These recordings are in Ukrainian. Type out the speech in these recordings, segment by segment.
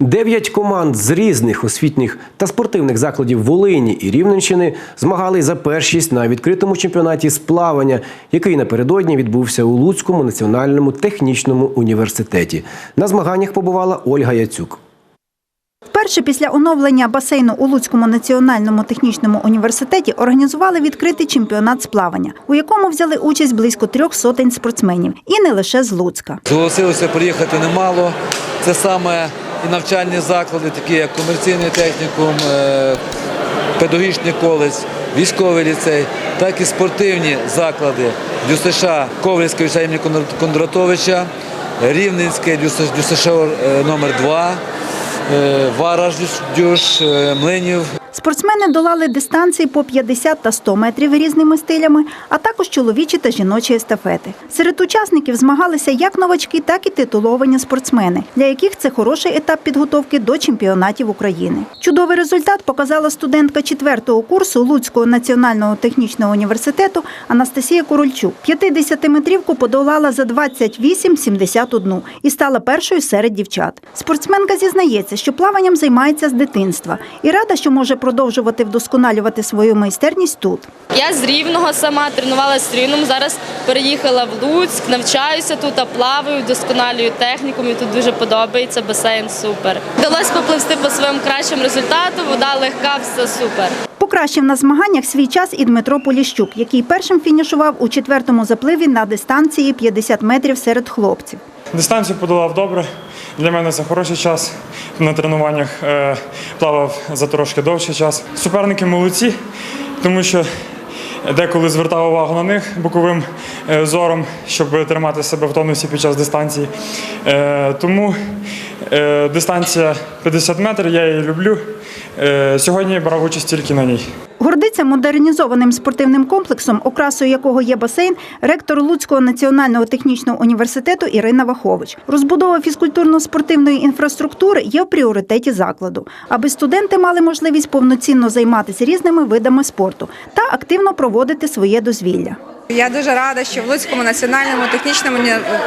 Дев'ять команд з різних освітніх та спортивних закладів Волині і Рівненщини змагались за першість на відкритому чемпіонаті з плавання, який напередодні відбувся у Луцькому національному технічному університеті. На змаганнях побувала Ольга Яцюк. Вперше після оновлення басейну у Луцькому національному технічному університеті організували відкритий чемпіонат з плавання, у якому взяли участь близько трьох сотень спортсменів, і не лише з Луцька. Зголосилося приїхати немало. Це саме і навчальні заклади, такі як комерційний технікум, е, педагогічний коледж, військовий ліцей, так і спортивні заклади ДЮСШ Ковальського ліцею імені Кондратовича, Рівненське ДЮСШ е, номер 2 Вараж Дюш, е, Млинів, Спортсмени долали дистанції по 50 та 100 метрів різними стилями, а також чоловічі та жіночі естафети. Серед учасників змагалися як новачки, так і титуловані спортсмени, для яких це хороший етап підготовки до чемпіонатів України. Чудовий результат показала студентка четвертого курсу Луцького національного технічного університету Анастасія Корольчук. 50-метрівку подолала за 28,71 і стала першою серед дівчат. Спортсменка зізнається, що плаванням займається з дитинства і рада, що може продовжувати вдосконалювати свою майстерність тут. Я з Рівного сама тренувалася з Рівном. Зараз переїхала в Луцьк, навчаюся тут, а плаваю, вдосконалюю техніку. Мені тут дуже подобається, басейн супер. Вдалося попливсти по своєму кращому результату, вода легка, все супер. Покращив на змаганнях свій час і Дмитро Поліщук, який першим фінішував у четвертому запливі на дистанції 50 метрів серед хлопців. Дистанцію подолав добре. Для мене це хороший час. На тренуваннях е, плавав за трошки довший час. Суперники молодці, тому що деколи звертав увагу на них боковим е, зором, щоб тримати себе в тонусі під час дистанції. Е, тому дистанція 50 метрів, я її люблю. Сьогодні брав участь тільки на ній. Гордиться модернізованим спортивним комплексом, окрасою якого є басейн, ректор Луцького національного технічного університету Ірина Вахович. Розбудова фізкультурно-спортивної інфраструктури є в пріоритеті закладу, аби студенти мали можливість повноцінно займатися різними видами спорту та активно проводити своє дозвілля. Я дуже рада, що в Луцькому національному технічному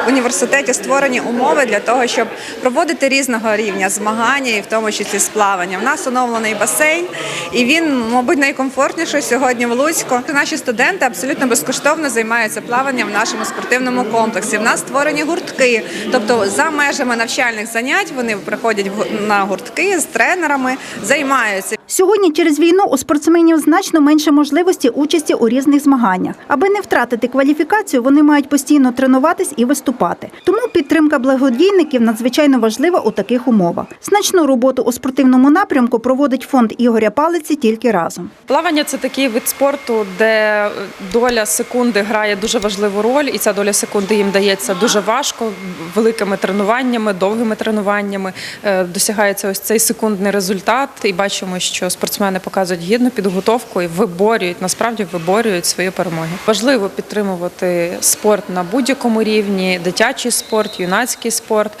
університеті створені умови для того, щоб проводити різного рівня змагання, і в тому числі з плавання. У нас оновлений басейн, і він, мабуть, найкомфортніший сьогодні в Луцьку. Наші студенти абсолютно безкоштовно займаються плаванням в нашому спортивному комплексі. В нас створені гуртки, тобто за межами навчальних занять вони приходять на гуртки з тренерами, займаються. Сьогодні через війну у спортсменів значно менше можливості участі у різних змаганнях. Аби не втратити кваліфікацію, вони мають постійно тренуватись і виступати. Тому підтримка благодійників надзвичайно важлива у таких умовах. Значну роботу у спортивному напрямку проводить фонд Ігоря Палиці тільки разом. Плавання це такий вид спорту, де доля секунди грає дуже важливу роль, і ця доля секунди їм дається дуже важко, великими тренуваннями, довгими тренуваннями. Е, Досягається ось цей секундний результат, і бачимо, що спортсмени показують гідну підготовку і виборюють, насправді виборюють свої перемоги. Важливо підтримувати спорт на будь-якому рівні, дитячий спорт, юнацький спорт.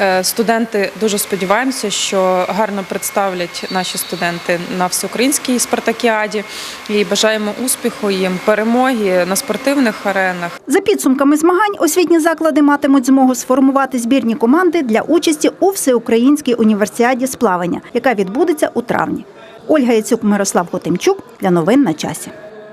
Е, Студенти дуже сподіваємося, що гарно представлять наші студенти на всеукраїнській спартакіаді і бажаємо успіху їм, перемоги на спортивних аренах. За підсумками змагань, освітні заклади матимуть змогу сформувати збірні команди для участі у всеукраїнській універсіаді з плавання, яка відбудеться у травні. Ольга Яцюк, Мирослав Хотимчук для новин на часі.